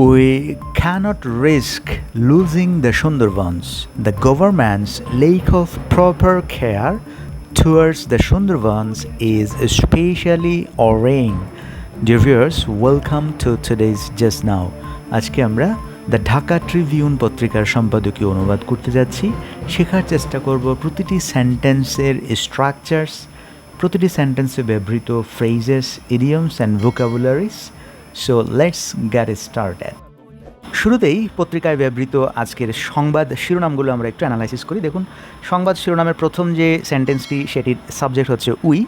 We cannot risk losing the Sundarbans. The government's lack of proper care towards the Sundarbans is especially worrying. Dear viewers, welcome to today's Just Now. আজকে আমরা the Dhaka Tribune পত্রিকার সম্পাদকীয় অনুবাদ করতে যাচ্ছি শেখার চেষ্টা করব প্রতিটি সেন্টেন্সের স্ট্রাকচার্স প্রতিটি সেন্টেন্সে ব্যবহৃত phrases idioms and vocabularies so let's get started শুরুতেই পত্রিকায় ব্যবহৃত আজকের সংবাদ শিরোনামগুলো আমরা একটু অ্যানালাইসিস করি। দেখুন, সংবাদ শিরোনামের প্রথম যে সেন্টেন্সটি সেটির সাবজেক্ট হচ্ছে উই।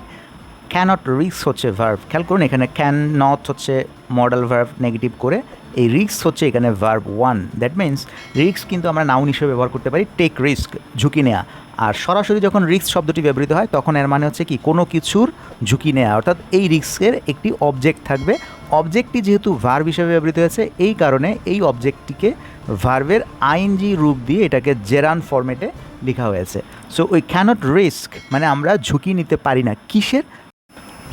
ক্যানট রিক্স হচ্ছে ভার্ভ খেয়াল করুন, এখানে ক্যান নট হচ্ছে মডেল ভার্ভ নেগেটিভ করে। এই রিক্স হচ্ছে এখানে ভার্ভ ওয়ান দ্যাট মিন্স রিক্স কিন্তু আমরা নাউন হিসেবে ব্যবহার করতে পারি। টেক রিস্ক ঝুঁকি নেওয়া আর সরাসরি যখন রিক্স শব্দটি ব্যবহৃত হয়, তখন এর মানে হচ্ছে কি, কোনো কিছুর ঝুঁকি নেওয়া অর্থাৎ এই রিক্সের একটি অবজেক্ট থাকবে। অবজেক্টটি যেহেতু ভার্ভ হিসেবে ব্যবহৃত হয়েছে, এই কারণে এই অবজেক্টটিকে ভার্ভের আইনজি রূপ দিয়ে এটাকে জেরান ফর্মেটে লেখা হয়েছে। সো উই ক্যানট রিস্ক মানে আমরা ঝুঁকি নিতে পারি না। কিসের?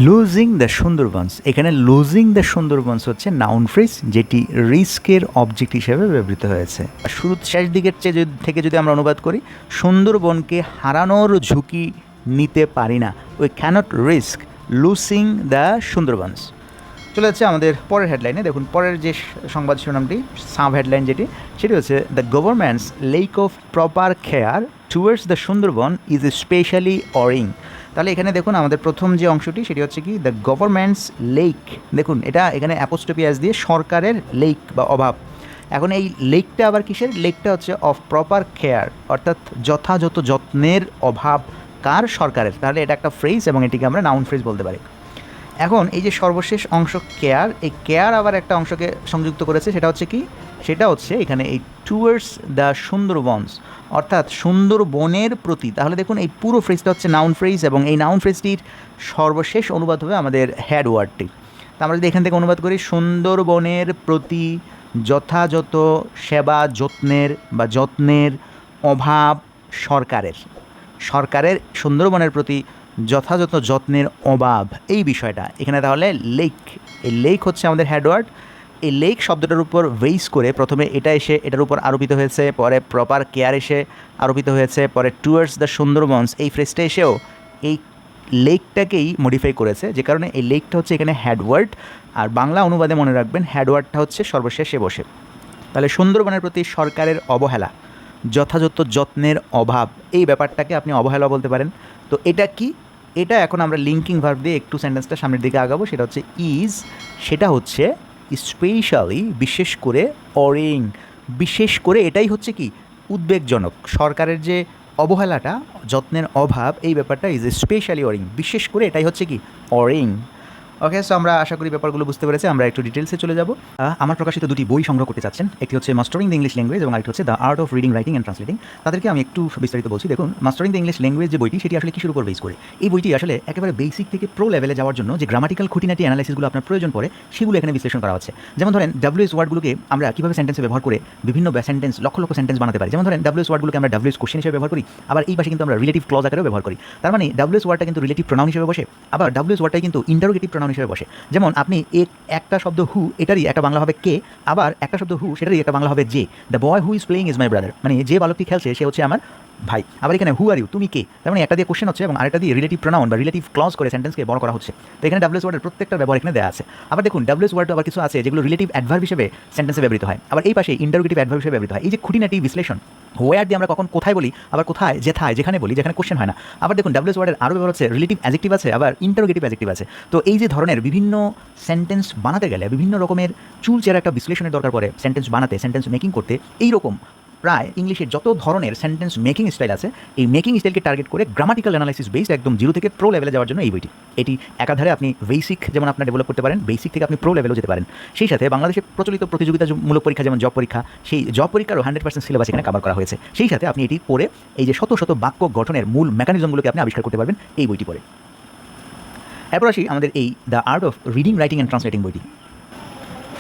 লুজিং দ্য সুন্দরবনস এখানে লুজিং দ্য সুন্দরবনস হচ্ছে নাউন ফ্রেজ যেটি রিস্কের অবজেক্ট হিসেবে ব্যবহৃত হয়েছে। আর শুরু শেষ দিকের চেয়ে থেকে যদি আমরা অনুবাদ করি, সুন্দরবনকে হারানোর ঝুঁকি নিতে পারি না। We cannot risk losing the Sundarbans চলে যাচ্ছে আমাদের পরের হেডলাইনে দেখুন, পরের যে সংবাদ শিরোনামটি সাব হেডলাইন যেটি, সেটি হচ্ছে the government's lack of proper care towards the Sundarban is specially worrying তাহলে এখানে দেখুন আমাদের প্রথম যে অংশটি, সেটি হচ্ছে কি দ্য গভর্নমেন্টস লেক দেখুন, এটা এখানে অ্যাপোস্টোপিয়াস দিয়ে সরকারের লেক বা অভাব। এখন এই লেকটা আবার কিসের? লেকটা হচ্ছে অফ প্রপার কেয়ার অর্থাৎ যথাযথ যত্নের অভাব কার সরকারের। তাহলে এটা একটা ফ্রেজ এবং এটিকে আমরা নাউন ফ্রেজ বলতে পারি। এখন এই যে সর্বশেষ অংশ কেয়ার এই কেয়ার আবার একটা অংশকে সংযুক্ত করেছে, সেটা হচ্ছে কি সেটা হচ্ছে এখানে এই টুয়ার্ডস দ্য সুন্দরবনস অর্থাৎ সুন্দরবনের প্রতি। তাহলে দেখুন এই পুরো ফ্রেজটা হচ্ছে নাউন ফ্রেজ এবং এই নাউন ফ্রেজটির সর্বশেষ অনুবাদ হবে আমাদের হেড ওয়ার্ডটি তা আমরা যদি এখান থেকে অনুবাদ করি সুন্দরবনের প্রতি যথাযথ সেবা যত্নের বা যত্নের অভাব সরকারের। সরকারের সুন্দরবনের প্রতি যথাযথ যত্নের অভাব, এই বিষয়টা। এখানে তাহলে লেক এই লেক হচ্ছে আমাদের হেডওয়ার্ড এই লেক শব্দটার উপর ভেইস করে প্রথমে এটা এসে এটার উপর আরোপিত হয়েছে, পরে প্রপার কেয়ার এসে আরোপিত হয়েছে, পরে টুয়ার্ডস দ্য সুন্দরবনস, এই ফ্রেজটা এসেও এই লেকটাকেই মডিফাই করেছে। যে কারণে এই লেকটা হচ্ছে এখানে হ্যাডওয়ার্ড আর বাংলা অনুবাদে মনে রাখবেন হ্যাডওয়ার্ডটা হচ্ছে সর্বশেষে বসে। তাহলে সুন্দরবনের প্রতি সরকারের অবহেলা, যথাযথ যত্নের অভাব, এই ব্যাপারটাকে আপনি অবহেলা বলতে পারেন। তো এটা কি? এটা এখন আমরা লিঙ্কিং ভার্ব দিয়ে একটু সেন্টেন্সটা সামনের দিকে আগাবো, সেটা হচ্ছে ইজ সেটা হচ্ছে স্পেশালি বিশেষ করে অরিং বিশেষ করে এটাই হচ্ছে কি? উদ্বেগজনক। সরকারের যে অবহেলাটা, যত্নের অভাব, এই ব্যাপারটা ইজ স্পেশালি অরিং বিশেষ করে এটাই হচ্ছে কি? অরিং ওকে সো আমরা আশা করি ব্যাপারগুলো বুঝতে পেরেছি। আমরা একটু ডিটেলসে চলে যাব। আমার প্রকাশিত দুটি বই সংগ্রহ করতে চাচ্ছেন। একটি হচ্ছে মাস্টারিং দ্য ইংলিশ ল্যাঙ্গুয়েজ এবং আরেকটি হচ্ছে the art of reading writing and translating তাদেরকে আমি একটু বিস্তারিত বলছি। দেখুন মাস্টারিং দ্য ইংলিশ ল্যাঙ্গুয়েজ যে বইটি, সেটি আসলে কিসের উপর বেস করে এই বইটি আসলে একেবারে বেসিক থেকে প্রো লেভেলে যাওয়ার জন্য যে গ্রামাটিক্যাল খুঁটিনাটি অ্যানালাইসিসগুলো আপনার প্রয়োজন পড়ে, সেগুলো এখানে বিশ্লেষণ করা হচ্ছে। যেমন ধরেন ডাব্লিউএস ওয়ার্ডগুলোকে আমরা কীভাবে সেন্টেন্সে ব্যবহার করে বিভিন্ন সেন্টেন্স লক্ষ লক্ষ সেন্টেন্স বানাতে পারি। যেমন ধরেন ডাব্লিউএস ওয়ার্ডগুলোকে আমরা ডাব্লিউএস কোশ্চেন হিসেবে ব্যবহার করি, আবার এই পাশে কিন্তু আমরা রিলেটিভ ক্লজ আকারেও ব্যবহার করি। তার মানে ডাব্লিউএস ওয়ার্ডটা কিন্তু রিলেটিভ প্রোনাউন হিসেবে বসে, আবার ডাব্লিউ ডাব্লিউএস ওয়ার্ডটাই কিন্তু ইন্টারোগেটিভ প্রোনাউন হিসেবে বসে। যেমন আপনি এক একটা শব্দ হু, এটারই একটা বাংলা হবে কে, আবার একটা শব্দ হু, সেটারই একটা বাংলা হবে যে। The boy who is playing is my brother. মানে যে বালকটি খেলছে, সে হচ্ছে আমার ভাই, আবার এখানে হু আর ইউ তুমি কে? তার মানে একটা দিয়ে কোশ্চেন হচ্ছে এবং আরেকটা দিয়ে রিলেটিভ প্রোনাউন বা রিলেটিভ ক্লজ করে সেন্টেন্সকে বড় করা হচ্ছে। তো এখানে ডাব্লিউএস ওয়ার্ডের প্রত্যেকটা ব্যবহার এখানে দেওয়া আছে। আবার দেখুন ডাব্লিউএস ওয়ার্ড আবার কিছু আছে যেগুলো রিলেটিভ অ্যাডভার্ব হিসেবে সেন্টেন্সে ব্যবহৃত হয়। আবার এই পাশে ইন্টারোগেটিভ অ্যাডভার্ব হিসেবে ব্যবহৃত হয়। এই যে খুঁটিনাটি বিশ্লেষণ ওয়ার দিয়ে আমরা কখন কোথায় বলি, আবার কোথায় যেথায়, যেখানে বলি, যেখানে কোশ্চেন হয় না। আবার দেখুন ডাব্লিউএস ওয়ার্ডের আরও ব্যবহার হচ্ছে রিলেটিভ অ্যাজেক্টিভ আছে, আবার ইন্টারোগেটিভ অ্যাজেক্টিভ আছে। তো এই যে ধরনের বিভিন্ন সেন্টেন্স বানাতে গেলে, বিভিন্ন রকমের চুলচেরা একটা বিশ্লেষণের দরকার পড়ে সেন্টেন্স বানাতে সেন্টেন্স মেকিং করতে এই রকম প্রায় ইংলিশের যত ধরনের সেন্টেন্স মেকিং স্টাইল আছে, এই মেকিং স্টাইলকে টার্গেট করে গ্রামাটিক্যাল অ্যানালাইসিস বেসড একদম জিরো থেকে প্রো লেভেলে যাওয়ার জন্য এই বইটি। এটি একাধারে আপনি বেসিক যেমন আপনার ডেভেলপ করতে পারেন বেসিক থেকে আপনি প্রো লেভেলেও যেতে পারেন। সেই সাথে বাংলাদেশে প্রচলিত প্রতিযোগিতামূলক পরীক্ষা যেমন জব পরীক্ষা, সেই জব পরীক্ষারও হান্ড্রেড পার্সেন্ট সিলেবাস এখানে কভার করা হয়েছে। সেই সাথে আপনি এটি পড়ে এই যে শত শত বাক্য গঠনের মূল মেকানিজমগুলোকে আপনি আবিষ্কার করতে পারবেন, এই বইটি পড়ে। এরপর আসি আমাদের এই the art of reading writing and translating বইটি।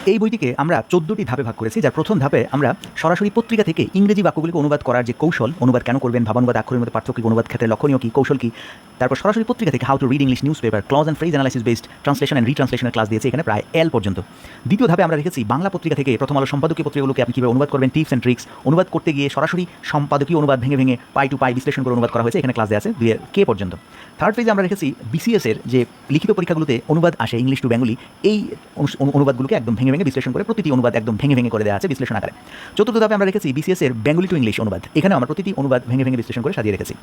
এই বইটিকে আমরা চোদ্দোটি ধাপে ভাগ করেছি, যার প্রথম ধাপে আমরা সরাসরি পত্রিকা থেকে ইংরেজি বাক্যগুলিকে অনুবাদ করার যে কৌশল, অনুবাদ কেন করবেন, ভাবানুবাদ আক্ষরের মধ্যে পার্থক্য, অনুবাদ ক্ষেত্রে লক্ষণীয় কি, কৌশল কি, তারপর সরাসরি পত্রিকা থেকে how to read English newspaper clause and phrase analysis based translation and রিট্রান্সলেশনের class দিয়েছে এখানে প্রায় এল পর্যন্ত। দ্বিতীয় ধাপে আমরা রেখেছি বাংলা পত্রিকা থেকে প্রথম আলো সম্পাদকীয় পত্রিকাগুলোকে আপনি কীভাবে অনুবাদ করবেন টিপস অ্যান্ড ট্রিক্স অনুবাদ করতে গিয়ে সরাসরি সম্পাদকীয় অনুবাদ ভেঙে ভেঙে পাই টু পাই বিশ্লেষণ করে অনুবাদ করা হয়েছে, এখানে ক্লাস দেওয়া আছে দুই কে পর্যন্ত। থার্ড ফেজে আমরা রেখেছি বিসিএস এর যে লিখিত পরীক্ষাগুলোতে অনুবাদ আসে ইংলিশ টু বেঙ্গলি এই অনু- অনু- অনুবাদগুলোকে একদম ভেঙে ভেঙে ভেঙে বিশ্লেষণ করে প্রতিটি অনুবাদ একদম ভেঙে ভেঙে করে দেওয়া আছে বিশ্লেষণ আকারে। চতুর্থ ধাপে আমরা রেখেছি বিসিএস এর বেঙ্গলি টু ইংলিশ অনুবাদ। এখানে আমরা প্রতিটি অনুবাদ ভেঙে ভেঙে বিশ্লেষণ করে সাজিয়ে রেখেছি।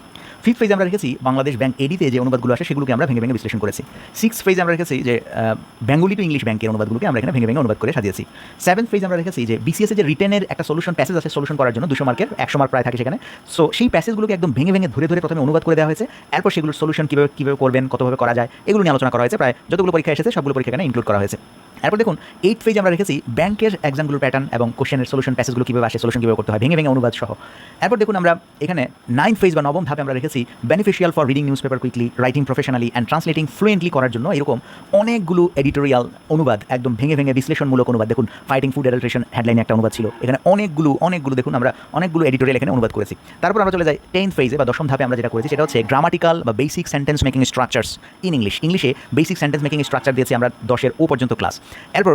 ফিফথ ফেজে আমরা রেখেছি বাংলাদেশ ব্যাংক এডিতে যে অনুবাদগুলো আসে সেগুলোকে আমরা ভেঙে ভেঙে বিশ্লেষণ করেছি। সিক্স ফেজে আমরা রেখেছি যে বেঙ্গলি টু ইংলিশ ব্যাংকের অনুবাদগুলোকে আমরা এখানে ভেঙে ভেঙে অনুবাদ করে সাজিয়েছি। সেভেন্থ ফেজ আমরা রেখেছি যে বিসিএস যে রিটেনের একটা সলিউশন প্যাসেজ আছে সলিউশন করার জন্য, দুশো মার্কের, একশো মার্ক প্রায় থাকে সেখানে। সো সেই প্যাসেজগুলোকে একদম ভেঙে ভেঙে ধরে ধরে প্রথমে অনুবাদ করে দেওয়া হয়েছে। এরপর সেগুলোর সলিউশন কীভাবে কীভাবে করবেন, কতভাবে করা যায়, এগুলো নিয়ে আলোচনা করা হয়েছে। প্রায় যতগুলো পরীক্ষা এসেছে, সবগুলো পরীক্ষা এখানে ইনক্লুড করা হয়েছে। এরপর দেখুন এইট ফেজ আমরা রেখেছি ব্যাংকের এক্সামগুলোর প্যাটার্ন এবং কোশ্চেনের সলিউশন প্যাসেজগুলো কীভাবে আসে সলিউশন কীভাবে করতে হয়, ভেঙে ভেঙে অনুবাদ সহ। এরপর দেখুন আমরা এখানে নাইন ফেজ বা নবম ধাপে আমরা রেখেছি beneficial for reading newspaper quickly writing professionally and translating fluently করার জন্য এরকম অনেকগুলো এডিটোরিয়াল অনুবাদ, একদম ভেঙে ভেঙে বিশ্লেষণমূলক অনুবাদ। দেখুন ফাইটিং ফুড অ্যাডাল্ট্রেশন হেডলাইনে একটা অনুবাদ ছিল। এখানে অনেকগুলো অনেকগুলো দেখুন আমরা অনেকগুলো এডিটোরিয়াল এখানে অনুবাদ করেছি। তারপর আমরা চলে যাই টেন ফেজে বা দশম ধাপে আমরা যেটা করেছি, সেটা হচ্ছে গ্রামাটিক্যাল বা basic sentence making structures in English ইংলিশে বেসিক সেন্টেন্স মেকিং স্ট্রাকচার দিয়েছি আমরা দশের ও পর্যন্ত ক্লাস এরপর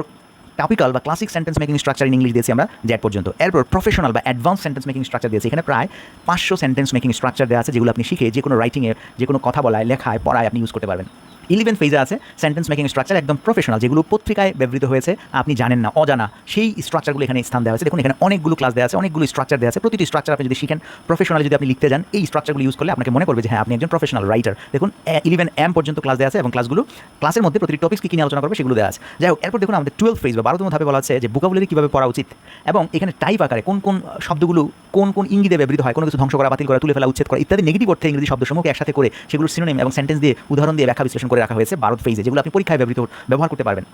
টপিক্যাল বা classic sentence making structure in English দিয়েছি আমরা জ্যাট পর্যন্ত। এরপর প্রফেশনাল বা অ্যাডভান্স সেন্টেন্স মেকিং স্ট্রাকচার দিয়েছি। এখানে প্রায় পাঁচশো সেন্টেন্স মেকিং স্ট্রাকচার দেওয়া আছে, যেগুলো আপনি শিখে যে কোনো রাইটিংয়ে যে কোনো কথা বলায়, লেখায়, পড়ায় আপনি ইউজ করতে পারবেন। ইলেভেন ফেজে আছে সেন্টেন্স মেকিং স্ট্রাকচার একদম প্রফেশনাল যেগুলো পত্রিকায় ব্যবহৃত হয়েছে, আপনি জানেন না, অজানা। সেই স্ট্রাকচারগুলো এখানে স্থান দেওয়া আছে দেখুন, এখানে অনেকগুলো ক্লাস দেওয়া আছে, অনেকগুলো স্ট্রাকচার দেওয়া আছে। প্রতিটি স্ট্রাকচার আপনি যদি শিখেন প্রফেশনাল যদি আপনি লিখতে যান, এই স্ট্রাকচারগুলো ইউজ করলে আপনাকে মনে করবে যে হ্যাঁ আপনি একজন প্রফেশনাল রাইটার দেখুন ইলেভেন এম পর্যন্ত ক্লাস দেওয়া আছে এবং ক্লাসগুলো ক্লাসের মধ্যে প্রতিটি টপিক্স কী নিয়ে আলোচনা করবে সেগুলো দেওয়া আছে। যাই হোক, এরপর দেখুন, আমাদের টুয়েলভ ফেজ বা বারোতম ধাপে বলা আছে যে বুকাবুলারি কীভাবে পড়া উচিত এবং এখানে টাইপ আকারে কোন কোন শব্দগুলো, কোন কোন ইঙ্গিতে ব্যবহৃত হয়, কোনো কিছু ধ্বংস করা, বাতিল করা, তুলে ফেলা, উচ্ছেদ করা ইত্যাদি নেগেটিভ অর্থে ইংরেজি শব্দসমূহকে একসাথে করে সেগুলো সিনোনিম এবং সেন্টেন্স দিয়ে উদাহরণ দিয়ে ব্যাখ্যা বিশ্লেষণ করে রাখা হয়েছে ভারত ফেজে যেগুলো আপনি পরীক্ষায় ব্যবহৃত, ব্যবহার করতে পারবেন।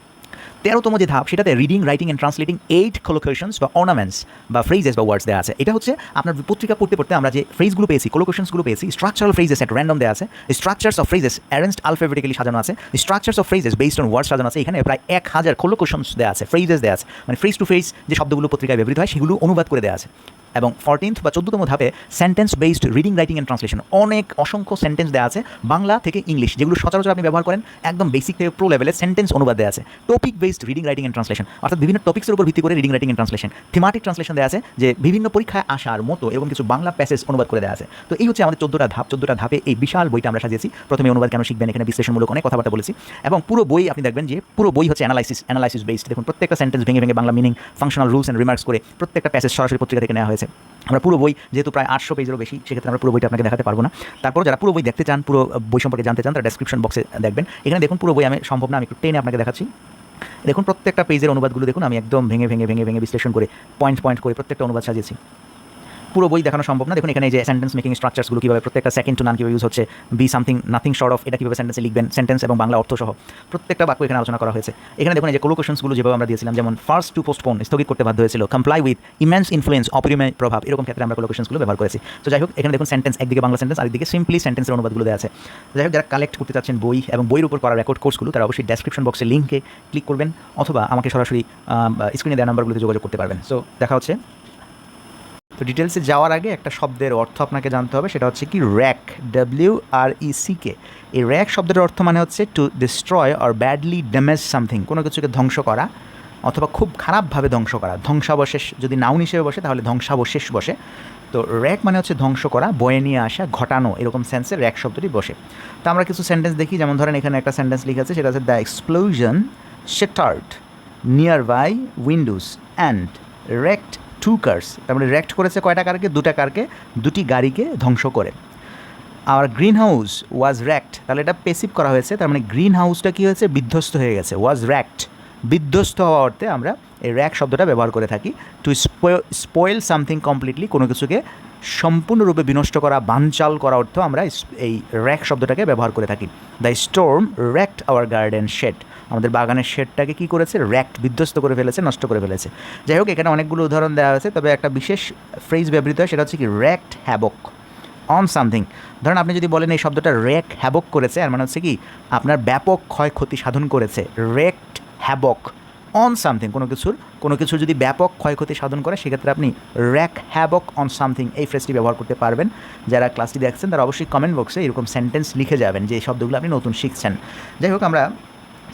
তেরোতম যে ধাপ, সেটাতে reading writing and translating eight collocations বা অর্নামেন্টস বা ফ্রেজেস বা ওয়ার্ডস দেওয়া আছে। এটা হচ্ছে আপনার পত্রিকা পড়তে পড়তে আমরা যে ফ্রেজগুলো পেয়েছি কোলোকেশনসগুলো পেয়েছি স্ট্রাকচারাল ফ্রেজেস একটা র্যান্ডম দেওয়া আছে structures of phrases arranged alphabetically সাজানো আছে structures of phrases based on word সাজানো আছে, এখানে প্রায় এক হাজার কোলোকেশনস দেওয়া আছে ফ্রেজেস দেওয়া আছে। মানে ফ্রেজ টু ফ্রেজ যে শব্দগুলো পত্রিকায় ব্যবহৃত হয়, সেগুলো অনুবাদ করে দেওয়া আছে। এবং ফোরটিন্থ বা চোদ্দতম ধাপে sentence based reading writing and translation অনেক অসংখ্য সেন্টেন্স দেওয়া আছে, বাংলা থেকে ইংলিশ, যেগুলো সচরাচর আপনি ব্যবহার করেন একদম বেসিক থেকে প্রো লেভেলে সেন্টেন্স অনুবাদ দেওয়া আছে। Topic based reading writing and translation অর্থাৎ বিভিন্ন টপিক্সের উপর ভিত্তি করে reading writing and translation thematic translation দেওয়া আছে, যে বিভিন্ন পরীক্ষায় আসার মতো এরকম কিছু বাংলা প্যাসেজ অনুবাদ করে দেওয়া আছে। তো এই হচ্ছে আমাদের চোদ্দোটা ধাপ। চোদ্দোটা ধাপে এই বিশাল বইটা আমরা সাজিয়েছি। প্রথমে অনুবাদ কেন শিখবেন, এখানে বিশ্লেষণমূলক অনেক কথাবার্তা বলেছি। এবং পুরো বই আপনি দেখবেন যে পুরো বই হচ্ছে অ্যানালাইসিস অ্যানালাইসিস বেসড দেখুন, প্রত্যেকটা সেন্টেন্স ভেঙে ভেঙে Bangla meaning functional rules and remarks করে প্রত্যেকটা প্যাসেজ সরাসরি পত্রিকা থেকে নেওয়া হয়েছে। আমরা পুরো বই যেহেতু প্রায় আটশো পেজেরও বেশি, সেক্ষেত্রে আমরা পুরো বইটা আপনাকে দেখাতে পারব না। তারপর যারা পুরো বই দেখতে চান, পুরো বই সম্পর্কে জানতে চান, তারা ডেসক্রিপশন বক্সে দেখবেন। এখানে দেখুন পুরো বই আমি সম্ভব না, আমি একটু টেনে আপনাকে দেখাচ্ছি। দেখুন প্রত্যেকটা পেজের অনুবাদগুলো দেখুন, আমি একদম ভেঙে ভেঙে ভেঙে ভেঙে বিশ্লেষণ করে পয়েন্ট পয়েন্ট করে প্রত্যেকটা অনুবাদ সাজিয়েছি। পুরো বই দেখানো সম্ভব না। দেখুন, এখানে যে সেন্টেন্স মেকিং স্ট্রাকচারসগুলো কীভাবে প্রত্যেকটা সেকেন্ড টু নান কীভাবে ইউজ হচ্ছে be something nothing short of এটা কীভাবে সেন্টেন্সে লিখবেন সেন্টেন্স এবং বাংলা অর্থ সহ প্রত্যেকটা বাক্য এখানে আলোচনা করা হয়েছে। এখানে দেখুন যে কোলোকেশনসগুলো যেভাবে আমরা দিয়েছিলাম, যেমন ফার্স্ট টু পোস্টপোন স্থগিত করতে বাধ্য হয়েছিল কমপ্লাই উইথ ইমেন্স ইনফ্লুয়েন্স অপরিমেয় প্রভাব, এরকম ক্ষেত্রে আমরা কোলোকেশনসগুলো ব্যবহার করেছি। তো যাই হোক, এখানে দেখুন সেন্টেন্স একদিকে বাংলা সেন্টেন্স আরেকদিকে সিম্পলি সেন্টেন্সের অনুবাদগুলো দেওয়া আছে। যাই হোক, যারা কালেক্ট করতে চাচ্ছেন বই এবং বইয়ের উপর করা রেকর্ড কোর্সগুলো তারা অবশ্যই ডেসক্রিপশন বক্সে লিঙ্কে ক্লিক করবেন, অথবা আমাকে সরাসরি স্ক্রিনে দেওয়া নাম্বারগুলোতে যোগাযোগ করতে পারবেন। সো দেখা হচ্ছে। তো ডিটেলসে যাওয়ার আগে একটা শব্দের অর্থ আপনাকে জানতে হবে, সেটা হচ্ছে কি wreck W R E C K এই র্যাক শব্দের অর্থ মানে হচ্ছে to destroy or badly damage something কোনো কিছুকে ধ্বংস করা অথবা খুব খারাপভাবে ধ্বংস করা। ধ্বংসাবশেষ, যদি নাউন হিসেবে বসে, তাহলে ধ্বংসাবশেষ বসে। তো র্যাক মানে হচ্ছে ধ্বংস করা, বয়ে নিয়ে আসা, ঘটানো, এরকম সেন্সে র্যাক শব্দটি বসে। তো আমরা কিছু সেন্টেন্স দেখি, যেমন ধরেন এখানে একটা সেন্টেন্স লিখে আছে, সেটা হচ্ছে the explosion shattered nearby windows and wrecked two cars তার মানে রেক্ট করেছে কয়টা কারকে দুটা কারকে দুটি গাড়িকে ধ্বংস করে। আর গ্রিন হাউস ওয়াজ র্যাক্ট তাহলে এটা পেসিভ করা হয়েছে, তার মানে গ্রিন হাউসটা কী হয়েছে? বিধ্বস্ত হয়ে গেছে ওয়াজ র্যাক্ট বিধ্বস্ত হওয়া অর্থে আমরা এই র্যাক শব্দটা ব্যবহার করে থাকি। টু স্পয়েল সামথিং কমপ্লিটলি কোনো কিছুকে সম্পূর্ণরূপে বিনষ্ট করা, বানচাল করা অর্থ আমরা এই র্যাক শব্দটাকে ব্যবহার করে থাকি। The storm wrecked our garden shed আমাদের বাগানের শেডটাকে কী করেছে? র্যাক্ট, বিধ্বস্ত করে ফেলেছে, নষ্ট করে ফেলেছে। যাই হোক, এখানে অনেকগুলো উদাহরণ দেওয়া হয়েছে, তবে একটা বিশেষ ফ্রেজ ব্যবহৃত হয়, সেটা হচ্ছে কি, র্যাক্ট হ্যাবক অন সামথিং ধরেন, আপনি যদি বলেন এই শব্দটা রেক হ্যাবক করেছে আর মানে হচ্ছে কি, আপনার ব্যাপক ক্ষয়ক্ষতি সাধন করেছে। রেকড হ্যাবক অন সামথিং কোনো কিছুর কোনো কিছুর যদি ব্যাপক ক্ষয়ক্ষতি সাধন করে, সেক্ষেত্রে আপনি র্যাক হ্যাবক অন সামথিং এই ফ্রেজটি ব্যবহার করতে পারবেন। যারা ক্লাসটি দেখছেন, তারা অবশ্যই কমেন্ট বক্সে এরকম সেন্টেন্স লিখে যাবেন যে এই শব্দগুলো আপনি নতুন শিখছেন। যাই হোক, আমরা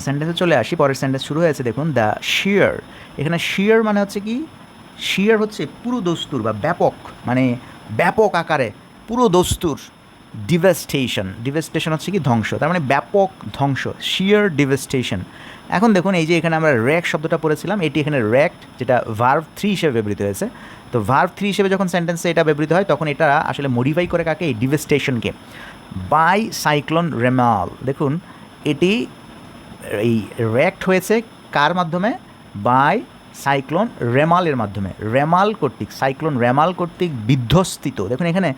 সেন্টেন্সে চলে আসি, পরের সেন্টেন্স শুরু হয়েছে, দেখুন দ্য শিয়ার এখানে শিয়ার মানে হচ্ছে কি? শিয়ার হচ্ছে পুরো দস্তুর বা ব্যাপক মানে ব্যাপক আকারে পুরো দস্তুর ডিভেস্টেশন ডিভেস্টেশন হচ্ছে কি? ধ্বংস, তার মানে ব্যাপক ধ্বংস শিয়ার ডিভেস্টেশন এখন দেখুন, এই যে এখানে আমরা র্যাক শব্দটা পড়েছিলাম, এটি এখানে র্যাক্ট যেটা ভার্ভ থ্রি হিসেবে ব্যবহৃত হয়েছে। তো ভার্ভ থ্রি হিসেবে যখন সেন্টেন্সে এটা ব্যবহৃত হয়, তখন এটা আসলে মডিফাই করে কাকে? এই ডিভেস্টেশনকে বাই সাইক্লোন রেমাল দেখুন, এটি এই র্যাক্ট হয়েছে কার মাধ্যমে? বাই সাইক্লোন রেমালের মাধ্যমে। রেমাল কর্তৃক সাইক্লোন রেমাল কর্তৃক বিধ্বস্তিত। দেখুন এখানে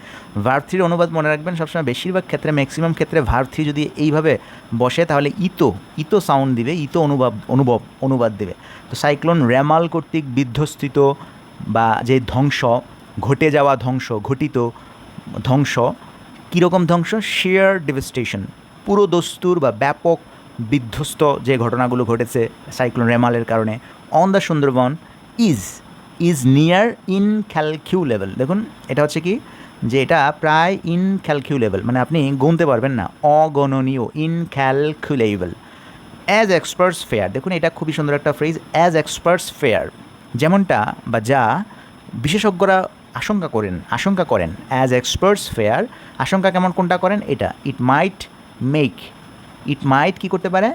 ভার্ব থ্রির অনুবাদ মনে রাখবেন, সবসময় বেশিরভাগ ক্ষেত্রে ম্যাক্সিমাম ক্ষেত্রে ভার্ব থ্রি যদি এইভাবে বসে, তাহলে ইতো ইতো সাউন্ড দিবে, ইতো অনুভব অনুভব অনুবাদ দেবে। তো সাইক্লোন রেমাল কর্তৃক বিধ্বস্তিত বা যে ধ্বংস, ঘটে যাওয়া ধ্বংস, ঘটিত ধ্বংস, কীরকম ধ্বংস? শেয়ার ডিভেস্টেশন পুরো দস্তুর বা ব্যাপক বিধ্বস্ত যে ঘটনাগুলো ঘটেছে সাইক্লোন রেমালের কারণে on the Sundarban is is near incalculable level দেখুন, এটা হচ্ছে কি? যে এটা প্রায় ইনক্যালকিউলেবল মানে আপনি গুনতে পারবেন না, অগণনীয় in incalculable as experts fear দেখুন এটা খুবই সুন্দর একটা ফ্রেজ অ্যাজ এক্সপার্টস ফেয়ার যেমনটা বা যা বিশেষজ্ঞরা আশঙ্কা করেন আশঙ্কা করেন। অ্যাজ এক্সপার্টস ফেয়ার আশঙ্কা কেমন কোনটা করেন? এটা ইট মাইট মেক ইট মাইট কী করতে পারে?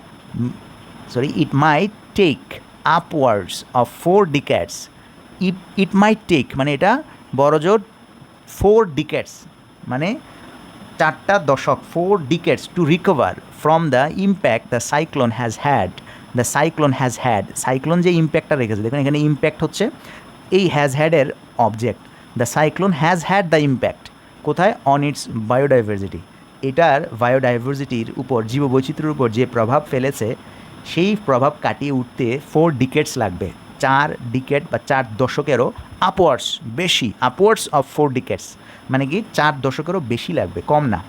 Sorry it might take upwards of four decades it it might take মানে এটা বড়জোর ফোর ডিক্যাটস মানে চারটা দশক four decades to recover from the impact the cyclone has had the cyclone has had cyclone যে ইম্প্যাক্টটা রেখেছে, দেখুন এখানে ইম্প্যাক্ট হচ্ছে, এই has হ্যাডের object the cyclone has had the impact কোথায়? অন ইটস বায়োডাইভার্সিটি এটার বায়োডাইভার্সিটির উপর, জীববৈচিত্র্যের উপর যে প্রভাব ফেলেছে, সেই প্রভাব কাটিয়ে উঠতে ফোর ডিকেটস লাগবে। চার ডিকেট বা চার দশকেরও আপওয়ার্ডস বেশি আপওয়ার্ডস অফ ফোর ডিকেটস মানে কি, চার দশকেরও বেশি লাগবে, কম না।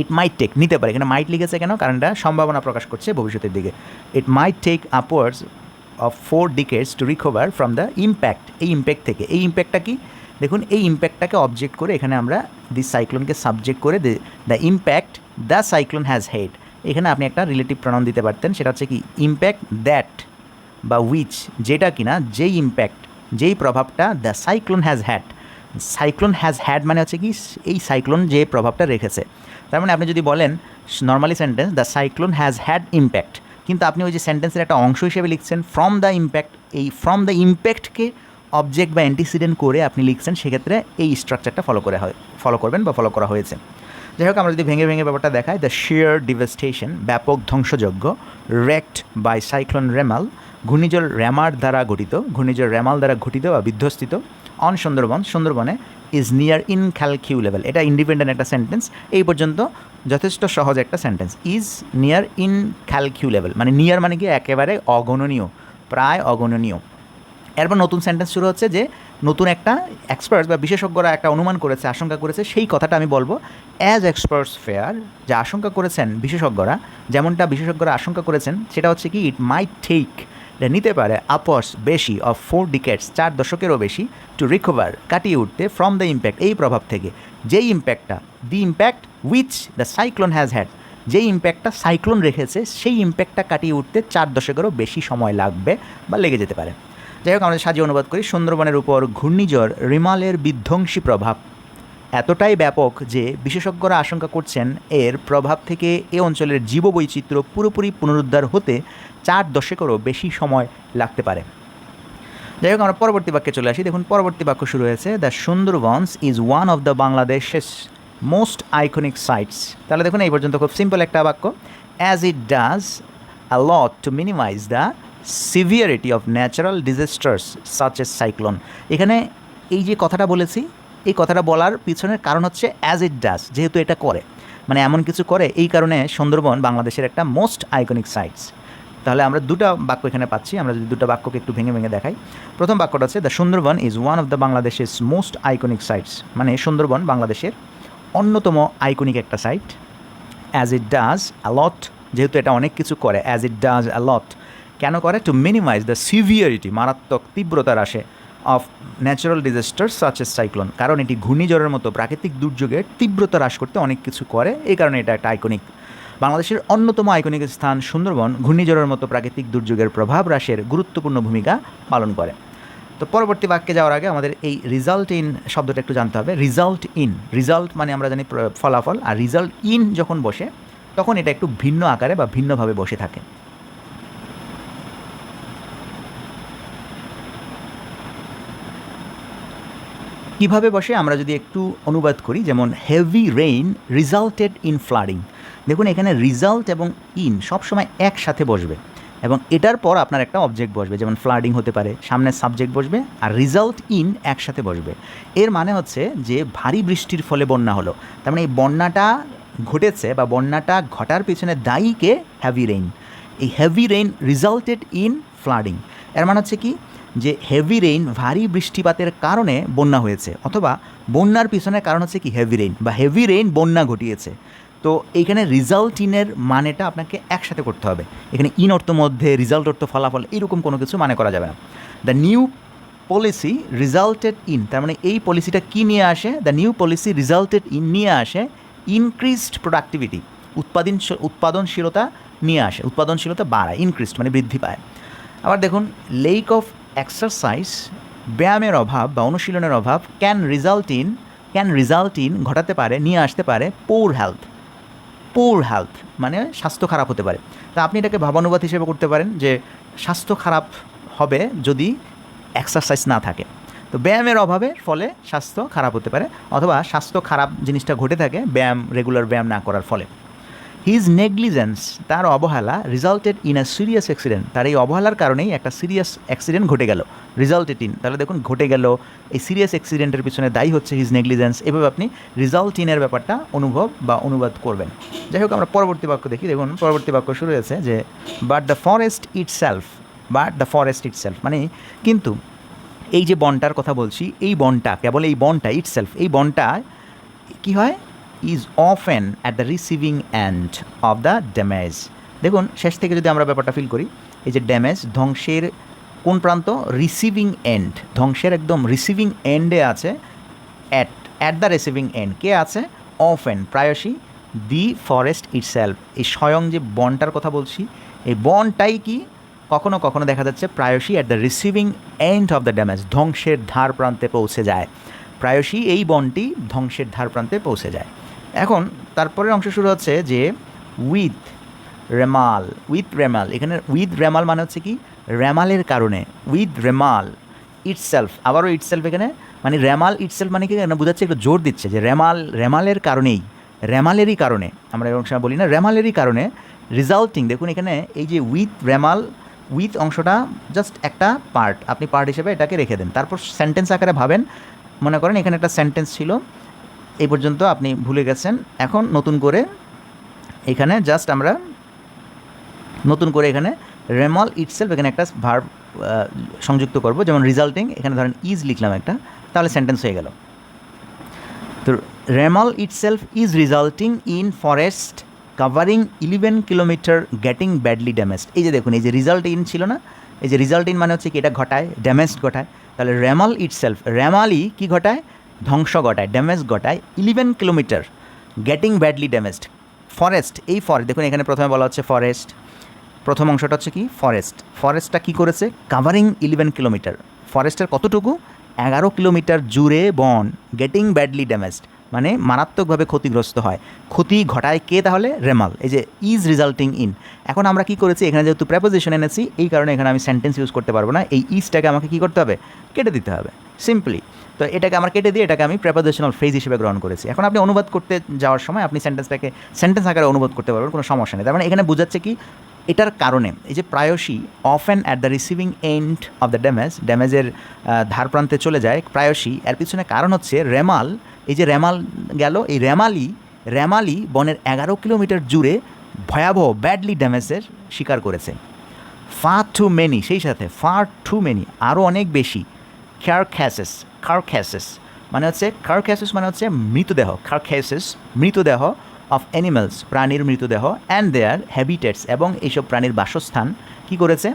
ইট মাইট টেক নিতে পারে এখানে মাইট লিখেছে কেন? কারণ এটা সম্ভাবনা প্রকাশ করছে ভবিষ্যতের দিকে। It might take upwards of four decades to recover from the impact এই ইম্প্যাক্ট থেকে। এই ইম্প্যাক্টটা কি? দেখুন, এই ইম্প্যাক্টটাকে অবজেক্ট করে এখানে আমরা দি সাইক্লোনকে সাবজেক্ট করে the impact the cyclone has had এখানে আপনি একটা রিলেটিভ প্রণাম দিতে পারতেন, সেটা হচ্ছে কি ইম্প্যাক্ট দ্যাট বা উইচ যেটা কিনা যেই ইম্প্যাক্ট যেই প্রভাবটা the cyclone has had cyclone has had মানে হচ্ছে কি, এই সাইক্লোন যে প্রভাবটা রেখেছে। তার মানে আপনি যদি বলেন normally sentence the cyclone has had impact কিন্তু আপনি ওই যে সেন্টেন্সের একটা অংশ হিসেবে লিখছেন ফ্রম দ্য ইম্প্যাক্ট এই ফ্রম দ্য ইম্প্যাক্টকে অবজেক্ট বা অ্যান্টিসিডেন্ট করে আপনি লিখছেন, সেক্ষেত্রে এই স্ট্রাকচারটা ফলো করে হয় ফলো করবেন বা ফলো করা হয়েছে। যাই হোক, আমরা যদি ভেঙে ভেঙে ব্যাপারটা দেখাই দ্য শিয়ার ডিভেস্টেশন ব্যাপক ধ্বংসযজ্ঞ রেক্ট বাই সাইক্লোন রেমাল ঘূর্ণিঝড় র্যামার দ্বারা গঠিত, ঘূর্ণিঝড় র্যামাল দ্বারা ঘটিত বা বিধ্বস্তিত অন সুন্দরবন, সুন্দরবনে is near incalculable level এটা ইন্ডিপেন্ডেন্ট একটা সেন্টেন্স এই পর্যন্ত যথেষ্ট সহজ একটা sentence is near incalculable level মানে নিয়ার মানে কি? একেবারে অগণনীয়, প্রায় অগণনীয়। এরপর নতুন সেন্টেন্স শুরু হচ্ছে যে নতুন একটা এক্সপার্টস বা বিশেষজ্ঞরা একটা অনুমান করেছে, আশঙ্কা করেছে, সেই কথাটা আমি বলব। অ্যাজ এক্সপার্টস ফেয়ার যা আশঙ্কা করেছেন বিশেষজ্ঞরা, যেমনটা বিশেষজ্ঞরা আশঙ্কা করেছেন, সেটা হচ্ছে কি ইট মাইট টেক এটা নিতে পারে আপস বেশি অফ ফোর ডিকেটস চার দশকেরও বেশি টু রিকভার কাটিয়ে উঠতে ফ্রম দ্য ইম্প্যাক্ট এই প্রভাব থেকে। যেই ইম্প্যাক্টটা the impact which the cyclone has had যেই ইম্প্যাক্টটা সাইক্লোন রেখেছে, সেই ইম্প্যাক্টটা কাটিয়ে উঠতে চার দশকেরও বেশি সময় লাগবে বা লেগে যেতে পারে। যাই হোক, আমরা সাজিয়ে অনুবাদ করি, সুন্দরবনের উপর ঘূর্ণিঝড় রিমালের বিধ্বংসী প্রভাব। এতটাই ব্যাপক যে বিশেষজ্ঞরা আশঙ্কা করছেন এর প্রভাব থেকে এ অঞ্চলের জীববৈচিত্র্য পুরোপুরি পুনরুদ্ধার হতে চার দশকেরও বেশি সময় লাগতে পারে। যাই হোক, আমরা পরবর্তী বাক্যে চলে আসি। দেখুন, পরবর্তী বাক্য শুরু হয়েছে the Sundarbans is one of the বাংলাদেশের মোস্ট আইকনিক সাইটস তাহলে দেখুন, এই পর্যন্ত খুব সিম্পল একটা বাক্য। As it does a lot to minimise the severity of natural disasters such as cyclone এখানে এই যে কথাটা বলেছি, এই কথাটা বলার পিছনের কারণ হচ্ছে অ্যাজ ইট ডাস যেহেতু এটা করে। মানে এমন কিছু করে, এই কারণে সুন্দরবন বাংলাদেশের একটা মোস্ট আইকনিক সাইটস তাহলে আমরা দুটা বাক্য এখানে পাচ্ছি, আমরা যদি দুটো বাক্যকে একটু ভেঙে ভেঙে দেখাই। প্রথম বাক্যটা হচ্ছে the Sundarban is one of the বাংলাদেশের মোস্ট আইকনিক সাইটস মানে সুন্দরবন বাংলাদেশের অন্যতম আইকনিক একটা site as it does a lot যেহেতু এটা অনেক কিছু করে অ্যাজ ইট ডাজ অ্যালট কেন করে? টু মিনিমাইজ দ্য সিভিয়ারিটি মারাত্মক তীব্রতার আসে of natural disaster such as cyclone কারণ এটি ঘূর্ণিঝড়ের মতো প্রাকৃতিক দুর্যোগের তীব্রতা হ্রাস করতে অনেক কিছু করে। এই কারণে এটা একটা আইকনিক বাংলাদেশের অন্যতম আইকনিক স্থান সুন্দরবন, ঘূর্ণিঝড়ের মতো প্রাকৃতিক দুর্যোগের প্রভাব হ্রাসের গুরুত্বপূর্ণ ভূমিকা পালন করে। তো পরবর্তী বাক্যে যাওয়ার আগে আমাদের এই রিজাল্ট ইন শব্দটা একটু জানতে হবে। রিজাল্ট ইন রিজাল্ট মানে আমরা জানি ফলাফল। আর রিজাল্ট ইন যখন বসে, তখন এটা একটু ভিন্ন আকারে বা ভিন্নভাবে বসে থাকে। কীভাবে বসে আমরা যদি একটু অনুবাদ করি, যেমন heavy rain resulted in flooding দেখুন, এখানে রিজাল্ট এবং ইন সবসময় একসাথে বসবে এবং এটার পর আপনার একটা অবজেক্ট বসবে, যেমন ফ্লাডিং হতে পারে সামনে সাবজেক্ট বসবে আর রিজাল্ট ইন একসাথে বসবে। এর মানে হচ্ছে যে ভারী বৃষ্টির ফলে বন্যা হলো। তার মানে এই বন্যাটা ঘটেছে বা বন্যাটা ঘটার পেছনে দায়ীকে হ্যাভি রেইন এই heavy rain resulted in flooding এর মানে হচ্ছে কি? যে হেভি রেইন ভারী বৃষ্টিপাতের কারণে বন্যা হয়েছে, অথবা বন্যার পিছনে কারণ হচ্ছে কি হেভি রেইন বা হেভি রেইন বন্যা ঘটিয়েছে। তো এইখানে রিজাল্ট ইনের মানেটা আপনাকে একসাথে করতে হবে। এখানে ইন অর্থ মধ্যে রিজাল্ট অর্থ ফলাফল এরকম কোনো কিছু মানে করা যাবে না। The new policy resulted in তার মানে এই পলিসিটা কী নিয়ে আসে? The new policy resulted in নিয়ে আসে ইনক্রিজড প্রোডাক্টিভিটি উৎপাদন উৎপাদনশীলতা নিয়ে আসে, উৎপাদনশীলতা বাড়ায় ইনক্রিজড মানে বৃদ্ধি পায়। আবার দেখুন লেক অফ এক্সারসাইজ ব্যায়ামের অভাব বা অনুশীলনের অভাব can result in can result in ঘটাতে পারে, নিয়ে আসতে পারে পোর হেলথ পোর হেলথ মানে স্বাস্থ্য খারাপ হতে পারে। তা আপনি এটাকে ভাবানুবাদ হিসেবে করতে পারেন যে স্বাস্থ্য খারাপ হবে যদি এক্সারসাইজ না থাকে। তো ব্যায়ামের অভাবে ফলে স্বাস্থ্য খারাপ হতে পারে অথবা স্বাস্থ্য খারাপ জিনিসটা ঘটে থাকে ব্যায়াম রেগুলার ব্যায়াম না করার ফলে। হিজ নেগলিজেন্স তার অবহেলা resulted in a serious accident তার এই অবহেলার কারণেই একটা সিরিয়াস অ্যাক্সিডেন্ট ঘটে গেল। রিজাল্টেড ইন তাহলে দেখুন, ঘটে গেল। এই সিরিয়াস অ্যাক্সিডেন্টের পিছনে দায়ী হচ্ছে হিজ নেগলিজেন্স এভাবে আপনি রিজাল্ট ইনের ব্যাপারটা অনুভব বা অনুবাদ করবেন। যাই হোক, আমরা পরবর্তী বাক্য দেখি। দেখুন, পরবর্তী বাক্য শুরু হয়েছে যে but the forest itself but the forest itself মানে কিন্তু এই যে বনটার কথা বলছি, এই বনটা, কেবল এই বনটা ইট সেলফ এই বনটা কি হয়? Is often at the receiving end of the damage দেখুন, শেষ থেকে যদি আমরা ব্যাপারটা ফিল করি, এই যে ড্যামেজ ধ্বংসের কোন প্রান্ত? রিসিভিং এন্ড ধ্বংসের একদম রিসিভিং এন্ডে আছে at at the receiving end কে আছে? অফেন প্রায়শই দি ফরেস্ট ইটসেলফ এই স্বয়ং যে বনটার কথা বলছি, এই বনটাই কি? কখনো কখনো দেখা যাচ্ছে প্রায়শই at the receiving end of the damage ধ্বংসের ধার প্রান্তে পৌঁছে যায়। প্রায়শই এই বনটি ধ্বংসের ধার প্রান্তে পৌঁছে যায়। এখন তারপরের অংশ শুরু হচ্ছে যে উইথ রেমাল উইথ রেমাল এখানে উইথ রেমাল মানে হচ্ছে কি? রেমালের কারণে উইথ রেমাল ইটসেলফ আবারও ইটসেলফ এখানে মানে রেমাল ইটসেলফ মানে কি? বোঝাচ্ছে একটু জোর দিচ্ছে যে রেমাল রেমালের কারণেই রেমালেরই কারণে, আমরা এরকম সময় বলি না রেমালেরই কারণে রিজাল্টিং দেখুন এখানে এই যে উইথ রেমাল উইথ অংশটা জাস্ট একটা পার্ট আপনি পার্ট হিসেবে এটাকে রেখে দেন। তারপর সেন্টেন্স আকারে ভাবেন, মনে করেন এখানে একটা সেন্টেন্স ছিল এই পর্যন্ত আপনি ভুলে গেছেন। এখন নতুন করে এখানে জাস্ট আমরা নতুন করে এখানে রেমল ইটসেলফ এখানে একটা ভার্ব সংযুক্ত করব। যেমন রিজাল্টিং এখানে ধরেন ইজ লিখলাম একটা, তাহলে সেন্টেন্স হয়ে গেল। তো Remal itself is resulting in forest covering eleven kilometre getting badly damaged এই যে দেখুন, এই যে রিজাল্ট ইন ছিল না, এই যে রিজাল্ট ইন মানে হচ্ছে কি, এটা ঘটায় ড্যামেজ ঘটায়। তাহলে রেমাল ইটসেলফ রেমালই কি ঘটায়? ধ্বংস ঘটায় ড্যামেজ ঘটায় eleven kilometre getting badly damaged forest এই ফরেস্ট দেখুন এখানে প্রথমে বলা হচ্ছে ফরেস্ট প্রথম অংশটা হচ্ছে কি? ফরেস্ট ফরেস্টটা কি করেছে? কাভারিং ইলেভেন কিলোমিটার ফরেস্টের কতটুকু? এগারো কিলোমিটার জুড়ে বন গেটিং ব্যাডলি ড্যামেজড মানে মারাত্মকভাবে ক্ষতিগ্রস্ত হয়। ক্ষতি ঘটায় কে তাহলে? রেমাল এই যে ইজ রিজাল্টিং ইন এখন আমরা কি করেছি? এখানে যেহেতু প্রেপোজিশন এনেছি, এই কারণে এখানে আমি সেন্টেন্স ইউজ করতে পারব না। এই ইজটাকে আমাকে কি করতে হবে? কেটে দিতে হবে। সিম্পলি তো এটাকে আমার কেটে দিয়ে এটাকে আমি প্রেপোজিশনাল ফ্রেজ হিসেবে গ্রহণ করেছি। এখন আপনি অনুবাদ করতে যাওয়ার সময় আপনি সেন্টেন্সটাকে সেন্টেন্স আকারে অনুবাদ করতে পারবেন, কোনো সমস্যা নেই। তার মানে এখানে বোঝাচ্ছে কি, এটার কারণে, এই যে প্রায়শই often at the receiving end of the damage ড্যামেজের ধার প্রান্তে চলে যায়, প্রায়শই, এর পিছনে কারণ হচ্ছে রেমাল, এই যে রেমাল গেল, এই রেমালি রেমালি বনের এগারো কিলোমিটার জুড়ে ভয়াবহ ব্যাডলি ড্যামেজের শিকার করেছে। ফার টু মেনি সেই সাথে ফার টু মেনি আরও অনেক বেশি খেয়ার খ্যাসেস খার খ্যাসেস মানে হচ্ছে খার মানে হচ্ছে মৃতদেহ। খার খ্যাসেস মৃতদেহ অফ অ্যানিমালস প্রাণীর মৃতদেহ অ্যান্ড দেয়ার হ্যাবিটেটস এবং এইসব প্রাণীর বাসস্থান কি করেছে?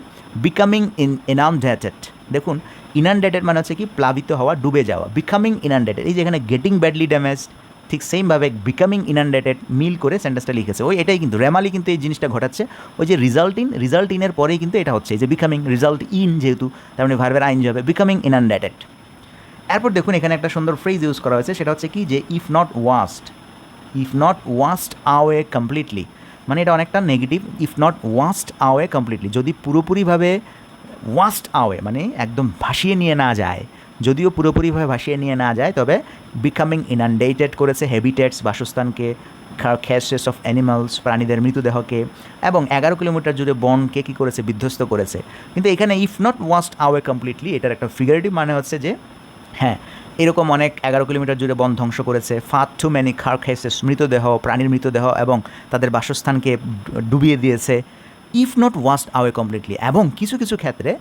বিকামিং ইন ইনানডেটেড দেখুন ইনানডেটেড মানে হচ্ছে কি, প্লাবিত হওয়া, ডুবে যাওয়া। বিকামিং ইনানডেটেড এই যে এখানে গেটিং ব্যাডলি ড্যামেজ ঠিক সেমভাবে বিকামিং ইনানডেটেড মিল করে সেন্টেন্সটা লিখেছে। ওই এটাই কিন্তু র্যামালি কিন্তু এই জিনিসটা ঘটাচ্ছে। ওই যে রিজাল্ট ইন রিজাল্ট ইনের পরেই কিন্তু এটা হচ্ছে। যে বিকামিং রিজাল্ট ইন যেহেতু, তার মানে ভার্বের আইন যাবে বিকামিং ইনানডেটেড এরপর দেখুন এখানে একটা সুন্দর ফ্রেজ ইউজ করা হয়েছে, সেটা হচ্ছে কি? যে if not washed if not washed away completely মানে এটা অনেকটা negative if not washed away completely যদি পুরোপুরিভাবে ওয়াস্ট আওয়ে মানে একদম ভাসিয়ে নিয়ে না যায়, যদিও পুরোপুরিভাবে ভাসিয়ে নিয়ে না যায়, তবে বিকামিং ইনান্ডেটেড করেছে হ্যাবিটেটস বাসস্থানকে খ্যাসেস অফ অ্যানিমালস প্রাণীদের মৃতদেহকে, এবং এগারো কিলোমিটার জুড়ে বনকে কী করেছে? বিধ্বস্ত করেছে। কিন্তু এখানে if not washed away completely এটার একটা ফিগারেটিভ মানে হচ্ছে যে হ্যাঁ এরকম অনেক এগারো কিলোমিটার জুড়ে বন ধ্বংস করেছে। ফাত টু ম্যানি খার মৃতদেহ, প্রাণীর মৃতদেহ এবং তাদের বাসস্থানকে ডুবিয়ে দিয়েছে if not washed away completely এবং কিছু কিছু ক্ষেত্রে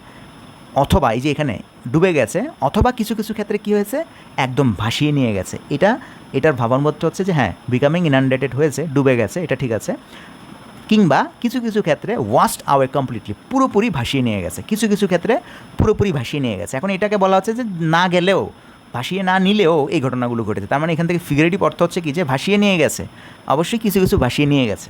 অথবা এই যে এখানে ডুবে গেছে, অথবা কিছু কিছু ক্ষেত্রে কী হয়েছে? একদম ভাসিয়ে নিয়ে গেছে। এটা, এটার ভাবানবোধটা হচ্ছে যে হ্যাঁ বিকামিং ইনান্ডেটেড হয়েছে, ডুবে গেছে, এটা ঠিক আছে। কিংবা কিছু কিছু ক্ষেত্রে ওয়াস্ট আওয়ে কমপ্লিটলি পুরোপুরি ভাসিয়ে নিয়ে গেছে। কিছু কিছু ক্ষেত্রে পুরোপুরি ভাসিয়ে নিয়ে গেছে। এখন এটাকে বলা হচ্ছে যে না গেলেও, ভাসিয়ে না নিলেও এই ঘটনাগুলো ঘটেছে। তার মানে এখান থেকে ফিগারেটিভ অর্থ হচ্ছে কি যে ভাসিয়ে নিয়ে গেছে। অবশ্যই কিছু কিছু ভাসিয়ে নিয়ে গেছে।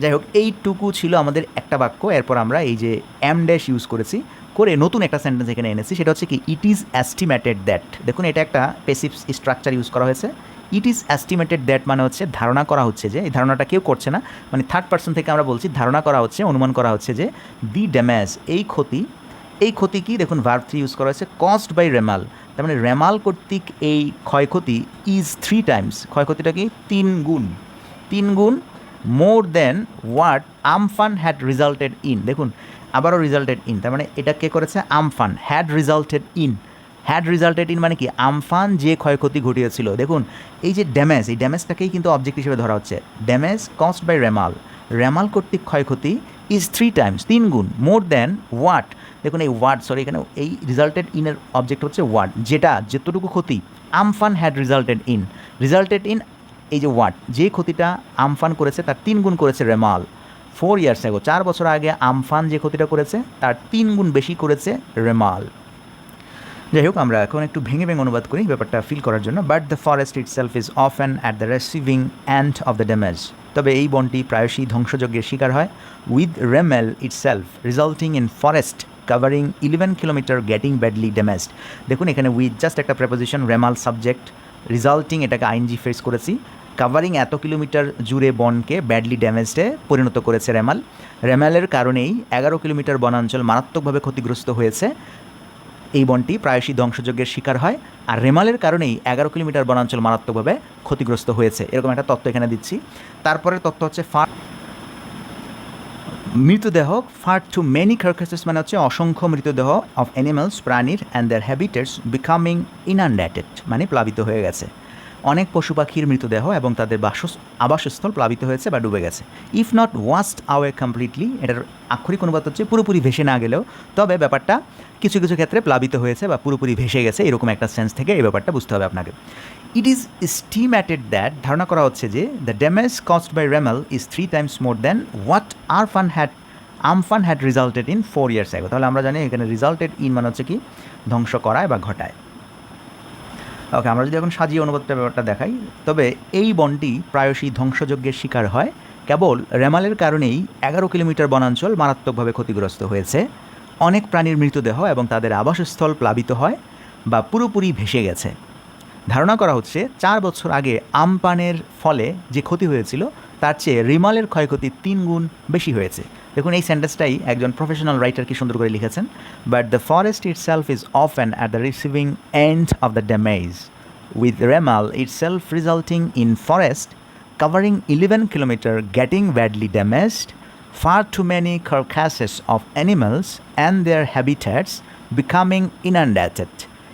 যাই হোক, এইটুকু ছিল আমাদের একটা বাক্য। এরপর আমরা এই যে এম ড্যাশ ইউজ করেছি, করে নতুন একটা সেন্টেন্স এখানে এনেছি। সেটা হচ্ছে কি ইট ইজ অ্যাস্টিমেটেড দ্যাট দেখুন, এটা একটা পেসিভ স্ট্রাকচার ইউজ করা হয়েছে। ইট ইজ অ্যাস্টিমেটেড দ্যাট মানে হচ্ছে ধারণা করা হচ্ছে যে, এই ধারণাটা কেউ করছে না মানে থার্ড পার্সন থেকে আমরা বলছি, ধারণা করা হচ্ছে, অনুমান করা হচ্ছে যে দি ড্যামেজ এই ক্ষতি এই ক্ষতি কি? দেখুন ভার্ব থ্রি ইউজ করা হয়েছে কস্ট বাই রেমাল তার মানে রেমাল কর্তৃক এই ক্ষয়ক্ষতি ইজ থ্রি টাইমস ক্ষয়ক্ষতিটা কি? তিন গুণ। তিন গুণ more than what Amphan had resulted in দেখুন, আবারও রেজাল্টেড ইন তার মানে এটা কে করেছে? Amphan had resulted in had resulted in মানে কি, আমফান যে ক্ষয়ক্ষতি ঘটিয়েছিল। দেখুন, এই যে ড্যামেজ, এই ড্যামেজটাকেই কিন্তু অবজেক্ট হিসেবে ধরা হচ্ছে। Damage cost by Remal Remal কর্তৃক ক্ষয়ক্ষতি ইজ থ্রি টাইমস তিন গুণ মোর দেন ওয়াট দেখুন, এই ওয়ার্ড সরি এখানে এই রেজাল্টেড ইনের অবজেক্ট হচ্ছে ওয়ার্ড যেটা যতটুকু ক্ষতি Amphan had resulted in resulted in এই যে ওয়াট যে ক্ষতিটা আমফান করেছে, তার তিন গুণ করেছে রেমাল ফোর ইয়ার্স এগো চার বছর আগে আমফান যে ক্ষতিটা করেছে, তার তিন গুণ বেশি করেছে রেমাল যাই হোক আমরা এখন একটু ভেঙে ভেঙে অনুবাদ করি ব্যাপারটা ফিল করার জন্য but the forest itself is of and at the receiving end of the damage তবে এই বনটি প্রায়শই ধ্বংসযজ্ঞের শিকার হয় with Remal itself resulting in forest covering eleven kilometre getting badly damaged দেখুন, এখানে উইথ জাস্ট একটা প্রেপোজিশন রেমাল সাবজেক্ট রিজাল্টিং এটাকে আইনজি ফেস করেছি কাভারিং এত কিলোমিটার জুড়ে বনকে ব্যাডলি ড্যামেজডে পরিণত করেছে রেমাল রেমালের কারণেই এগারো কিলোমিটার বনাঞ্চল মারাত্মকভাবে ক্ষতিগ্রস্ত হয়েছে এই বনটি প্রায়শই ধ্বংসযজ্ঞের শিকার হয়, আর রেমালের কারণেই এগারো কিলোমিটার বনাঞ্চল মারাত্মকভাবে ক্ষতিগ্রস্ত হয়েছে। এরকম একটা তত্ত্ব এখানে দিচ্ছি। তারপরে তত্ত্ব হচ্ছে ফার মৃতদেহ, ফার টু মেনি কার্কাসেস মানে হচ্ছে অসংখ্য মৃতদেহ অফ অ্যানিমালস প্রাণীর and their habitats becoming inundated মানে প্লাবিত হয়ে গেছে। অনেক পশু পাখির মৃতদেহ এবং তাদের বাস আবাসস্থল প্লাবিত হয়েছে বা ডুবে গেছে। If not washed away completely এটার আক্ষরিক অনুবাদ হচ্ছে পুরোপুরি ভেসে না গেলেও, তবে ব্যাপারটা কিছু কিছু ক্ষেত্রে প্লাবিত হয়েছে বা পুরোপুরি ভেসে গেছে, এরকম একটা সেন্স থেকে এই ব্যাপারটা বুঝতে হবে আপনাকে। ইট ইজ স্টিমেটেড দ্যাট ধারণা করা হচ্ছে যে the damage cost by Remal is three times more than what Amphan had Amphan had resulted in four years আগে তাহলে আমরা জানি এখানে রিজাল্টেড ইন মানে হচ্ছে কি, ধ্বংস করায় বা ঘটায়। ওকে, আমরা যদি এখন সাজিয়ে অনুবাদটা ব্যাপারটা দেখাই, তবে এই বনটি প্রায়শই ধ্বংসযজ্ঞের শিকার হয়। কেবল রেমালের কারণেই এগারো কিলোমিটার বনাঞ্চল মারাত্মকভাবে ক্ষতিগ্রস্ত হয়েছে। অনেক প্রাণীর মৃতদেহ এবং তাদের আবাসস্থল প্লাবিত হয় বা পুরোপুরি ভেসে গেছে। ধারণা করা হচ্ছে চার বছর আগে আমপানের ফলে যে ক্ষতি হয়েছিল, তার চেয়ে রিমালের ক্ষয়ক্ষতি তিন গুণ বেশি হয়েছে। দেখুন এই সেন্টেন্সটাই একজন প্রফেশনাল রাইটার কি সুন্দর করে লিখেছেন but the forest itself is of and at the receiving end of the damage with Remal itself resulting in forest covering 11 kilometer getting badly damaged, far too many carcasses of animals and their habitats becoming inundated.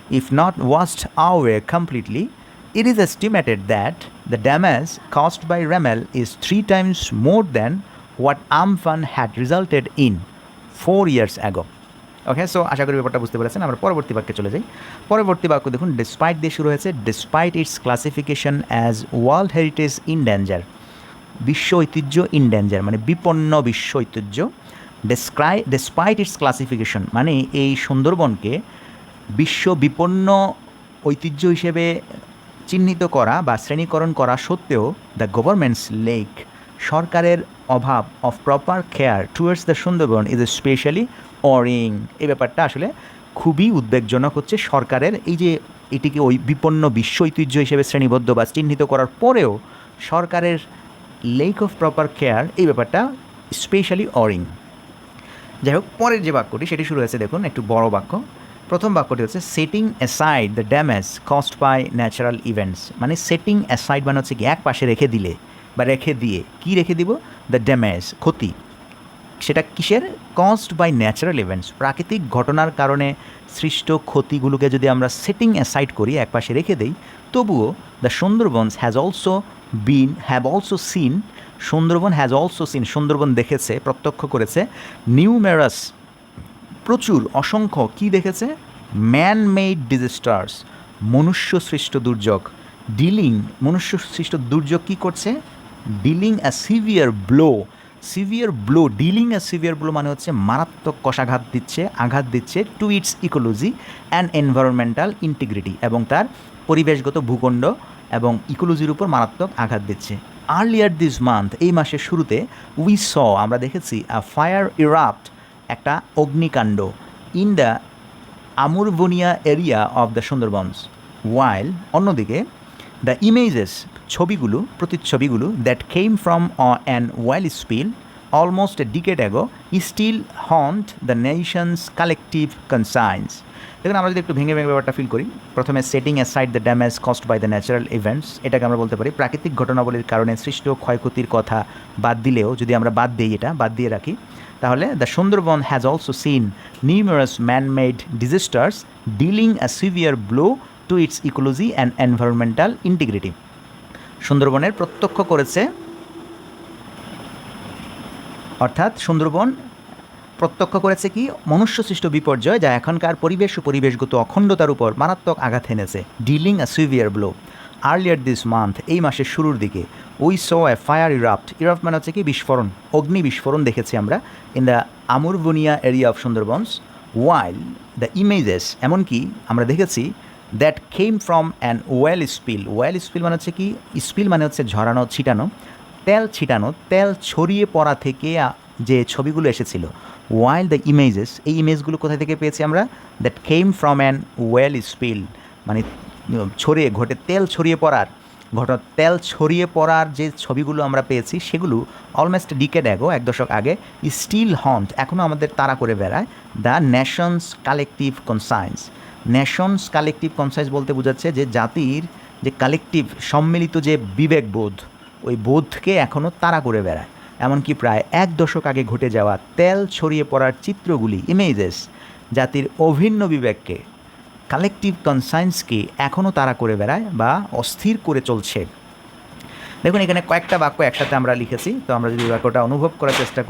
If not washed away completely, it is estimated that the damage caused by Remel is three times more than what Amphan had resulted in four years ago. Okay so আশা করি ব্যাপারটা বুঝতে পেরেছেন। আমরা পরবর্তী বাক্যে চলে যাই। পরবর্তী বাক্য দেখুন ডিসপাইট দিয়ে শুরু হয়েছে despite its classification as world heritage in danger বিশ্ব ঐতিহ্য ইন ড্যাঞ্জার মানে বিপন্ন বিশ্ব ঐতিহ্য। ডেসক্রাই ডেসপাইট ইটস ক্লাসিফিকেশন মানে এই সুন্দরবনকে বিশ্ব বিপন্ন ঐতিহ্য হিসেবে চিহ্নিত করা বা শ্রেণীকরণ করা সত্ত্বেও দ্য গভর্নমেন্টস লেক সরকারের অভাব of proper care towards the Sundarban is specially worrying এই ব্যাপারটা আসলে খুবই উদ্বেগজনক হচ্ছে সরকারের। এই যে এটিকে ওই বিপন্ন বিশ্ব ঐতিহ্য হিসেবে শ্রেণীবদ্ধ বা চিহ্নিত করার পরেও সরকারের লেক অফ প্রপার কেয়ার এই ব্যাপারটা স্পেশালি অরিং যাই হোক, পরের যে বাক্যটি, সেটি শুরু হয়েছে দেখুন, একটু বড় বাক্য। প্রথম বাক্যটি হচ্ছে setting aside the damage cost by natural events মানে সেটিং অ্যাসাইড মানে হচ্ছে কি, এক পাশে রেখে দিলে। বা রেখে দিয়ে, কি রেখে দিব? দ্য ড্যামেজ ক্ষতি। সেটা কিসের? কস্ট বাই ন্যাচারাল ইভেন্টস প্রাকৃতিক ঘটনার কারণে সৃষ্ট ক্ষতিগুলোকে যদি আমরা সেটিং অ্যাসাইড করি একপাশে রেখে দেই, তবুও the Sundarbans has also been have also seen Sundarban has also seen Sundarban দেখেছে, প্রত্যক্ষ করেছে নিউমেরাস প্রচুর, অসংখ্য, কি দেখেছে? ম্যান মেড ডিজাস্টার্স মনুষ্য সৃষ্ট দুর্যোগ ডিলিং মনুষ্য সৃষ্ট দুর্যোগ কী করছে? Dealing a severe blow severe blow dealing a severe blow মানে হচ্ছে মারাত্মক কষাঘাত দিচ্ছে, আঘাত দিচ্ছে to its ecology and environmental integrity এবং তার পরিবেশগত ভূখণ্ড এবং ইকোলজির উপর মারাত্মক আঘাত দিচ্ছে। আর্লিয়ার দিস মান্থ এই মাসের শুরুতে উই স আমরা দেখেছি আ ফায়ার ইরাপ্ট একটা অগ্নিকাণ্ড in the Amurbunia area of the Sundarbans while অন্যদিকে দ্য ইমেজেস ছবিগুলো, প্রতিচ্ছবিগুলো that came from an oil spill almost a decade ago still haunt the nation's collective conscience দেখুন, আমরা যদি একটু ভেঙে ভেঙে ব্যাপারটা ফিল করি, প্রথমে setting aside the damage cost by the natural events এটাকে আমরা বলতে পারি প্রাকৃতিক ঘটনাবলীর কারণে সৃষ্ট ক্ষয়ক্ষতির কথা বাদ দিলেও যদি আমরা বাদ দিই এটা, বাদ দিয়ে রাখি, তাহলে the Sundarban has also seen numerous man made disasters dealing a severe blow to its ecology and environmental integrity সুন্দরবনের প্রত্যক্ষ করেছে। অর্থাৎ সুন্দরবন প্রত্যক্ষ করেছে কি? মনুষ্যসৃষ্ট বিপর্যয় যা এখনকার পরিবেশ ও পরিবেশগত অখণ্ডতার উপর মারাত্মক আঘাত এনেছে। Dealing a severe blow earlier this month এই মাসের শুরুর দিকে উই স এ ফায়ার ইরাপ্ট ইরাপ্ট মানে হচ্ছে কি? বিস্ফোরণ। অগ্নি বিস্ফোরণ দেখেছি আমরা in the Amurbunia area of Sundarbans while the images এমনকি আমরা দেখেছি that came from an oil spill oil spill মানে হচ্ছে কি? স্পিল মানে হচ্ছে ঝরানো, ছিটানো। তেল ছিটানো, তেল ছড়িয়ে পড়া থেকে যে ছবিগুলো এসেছিল ওয়াইল দ্য ইমেজেস এই ইমেজগুলো কোথা থেকে পেয়েছি আমরা? That came from an oil spill মানে ছড়িয়ে, ঘটে, তেল ছড়িয়ে পড়ার। ঘটনা, তেল ছড়িয়ে পড়ার যে ছবিগুলো আমরা পেয়েছি, সেগুলো অলমোস্ট ডিকেড অ্যাগো এক দশক আগে স্টিল হন্ট এখনও আমাদের তাড়া করে বেড়ায় the nation's collective conscience nation's collective conscience বলতে বোঝাচ্ছে যে জাতির যে কালেকটিভ সম্মিলিত যে বিবেকবোধ, ওই বোধকে এখনও তাড়া করে বেড়ায়। এমনকি প্রায় এক দশক আগে ঘটে যাওয়া তেল ছড়িয়ে পড়ার চিত্রগুলি ইমেজেস জাতির অভিন্ন বিবেককে কালেকটিভ কনসাইন্সকে এখনও তারা করে বেড়ায় বা অস্থির করে চলছে। দেখুন, এখানে কয়েকটা বাক্য একসাথে আমরা লিখেছি, তো আমরা যদি বাক্যটা অনুভব করার চেষ্টা করি।